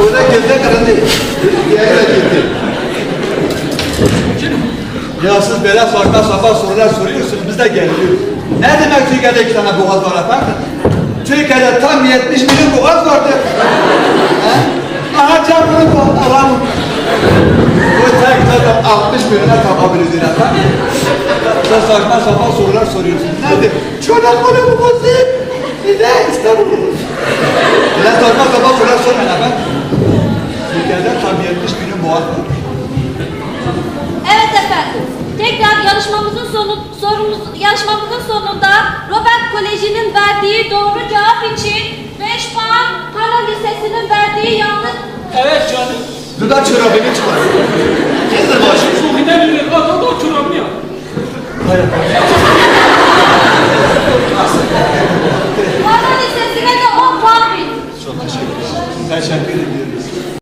Orada gözde kırıldı. Diğeri de gitti. Ya siz böyle saçma sapan sorular soruyorsunuz, biz de geliyoruz. Ne demek Türkiye'de iki tane boğaz var efendim? Türkiye'de tam 70 milyon boğaz vardır. He? Aha bu, Allah'ım. Bu tek zaten 60 milyona kapabiliriz efendim. Siz saçma sapan sorular soruyorsunuz. Nedir? Çanakkale boğazı. Bir de İstanbul. Böyle saçma sapan sorular sormayın efendim. Türkiye'de tam 70 milyon boğaz var. Evet efendim. Tekrar yarışmamızın sonu, sorumuz, yarışmamızın sonunda Robert Koleji'nin verdiği doğru cevap için 5 puan, Pala Lisesi'nin verdiği yanlış Evet canım. Dudak çorabını çıkar. Kesin başı. Şu gidebilir. Adam da oturabilir. Pala Lisesi'ne Teşekkür ediyoruz.